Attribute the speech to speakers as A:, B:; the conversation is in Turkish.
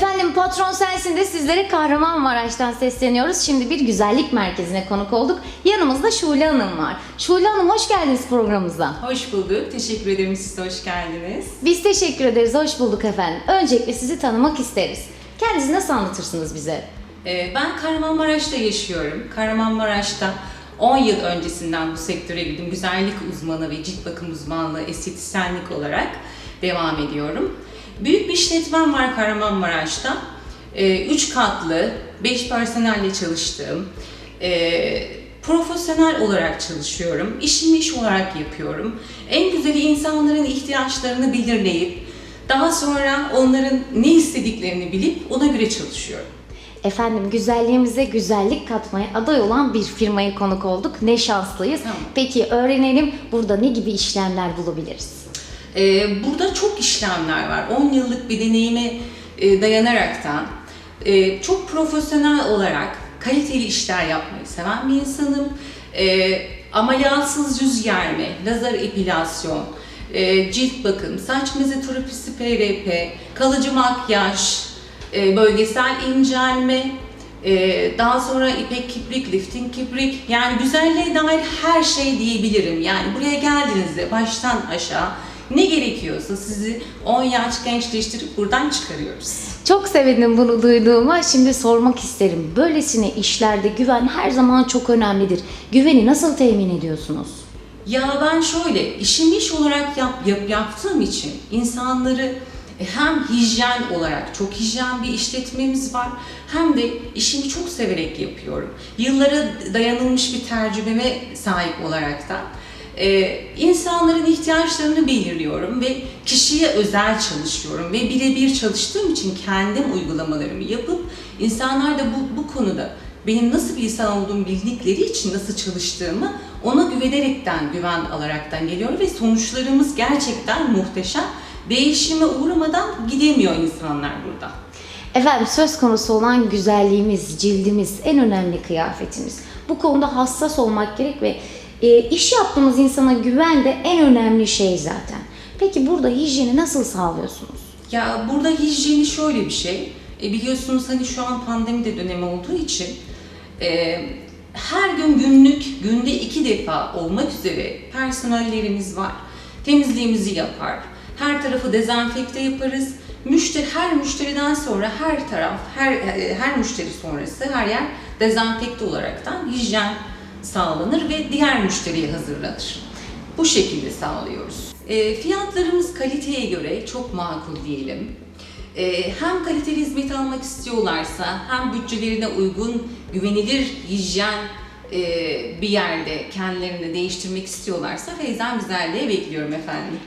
A: Patron Sensin de sizlere Kahramanmaraş'tan sesleniyoruz. Şimdi bir güzellik merkezine konuk olduk. Yanımızda Şule Hanım var. Şule Hanım hoş geldiniz programımıza.
B: Hoş bulduk. Teşekkür ederim. Siz de hoş geldiniz.
A: Biz teşekkür ederiz, hoş bulduk efendim. Öncelikle sizi tanımak isteriz. Kendinizi nasıl anlatırsınız bize?
B: Ee, Ben Kahramanmaraş'ta yaşıyorum. Kahramanmaraş'ta 10 yıl öncesinden bu sektöre girdim. Güzellik uzmanı ve cilt bakım uzmanlığı, estetisyenlik olarak devam ediyorum. Büyük bir işletmem var Kahramanmaraş'ta. 3 katlı, 5 personelle çalıştığım, e, profesyonel olarak çalışıyorum. İşimi iş olarak yapıyorum. En güzeli insanların ihtiyaçlarını belirleyip daha sonra onların ne istediklerini bilip ona göre çalışıyorum.
A: Efendim güzelliğimize güzellik katmaya aday olan bir firmaya konuk olduk. Ne şanslıyız.
B: Tamam.
A: Peki öğrenelim burada ne gibi işlemler bulabiliriz?
B: Ee, burada çok işlemler var. 10 yıllık bir deneyime e, dayanaraktan e, çok profesyonel olarak kaliteli işler yapmayı seven bir insanım. E, ameliyatsız yüz germe, lazer epilasyon, e, cilt bakım, saç mezoterapisi PRP, kalıcı makyaj, e, bölgesel incelme, e, daha sonra ipek kiprik, lifting kiprik yani güzelliğe dair her şey diyebilirim. Yani buraya geldiğinizde baştan aşağı ne gerekiyorsa sizi 10 yaş gençleştirip buradan çıkarıyoruz.
A: Çok sevindim bunu duyduğuma. Şimdi sormak isterim. Böylesine işlerde güven her zaman çok önemlidir. Güveni nasıl temin ediyorsunuz?
B: Ya ben şöyle, işimi iş olarak yap, yap- yaptığım için insanları hem hijyen olarak çok hijyen bir işletmemiz var hem de işimi çok severek yapıyorum. Yıllara dayanılmış bir tecrübeme sahip olarak da e, insanların ihtiyaçlarını belirliyorum ve kişiye özel çalışıyorum ve birebir çalıştığım için kendim uygulamalarımı yapıp insanlar da bu, bu konuda benim nasıl bir insan olduğumu bildikleri için nasıl çalıştığımı ona güvenerekten, güven alaraktan geliyor ve sonuçlarımız gerçekten muhteşem. Değişime uğramadan gidemiyor insanlar burada.
A: Efendim söz konusu olan güzelliğimiz, cildimiz, en önemli kıyafetimiz. Bu konuda hassas olmak gerek ve e, iş yaptığımız insana güven de en önemli şey zaten. Peki burada hijyeni nasıl sağlıyorsunuz?
B: Ya burada hijyeni şöyle bir şey. E biliyorsunuz hani şu an pandemi de dönemi olduğu için e, her gün günlük günde iki defa olmak üzere personellerimiz var. Temizliğimizi yapar. Her tarafı dezenfekte yaparız. Müşteri her müşteriden sonra her taraf her e, her müşteri sonrası her yer dezenfekte olaraktan hijyen sağlanır ve diğer müşteriye hazırlanır. Bu şekilde sağlıyoruz. E, fiyatlarımız kaliteye göre çok makul diyelim. E, hem kaliteli hizmet almak istiyorlarsa hem bütçelerine uygun güvenilir hijyen e, bir yerde kendilerini değiştirmek istiyorlarsa Feyzan Güzelliğe bekliyorum efendim.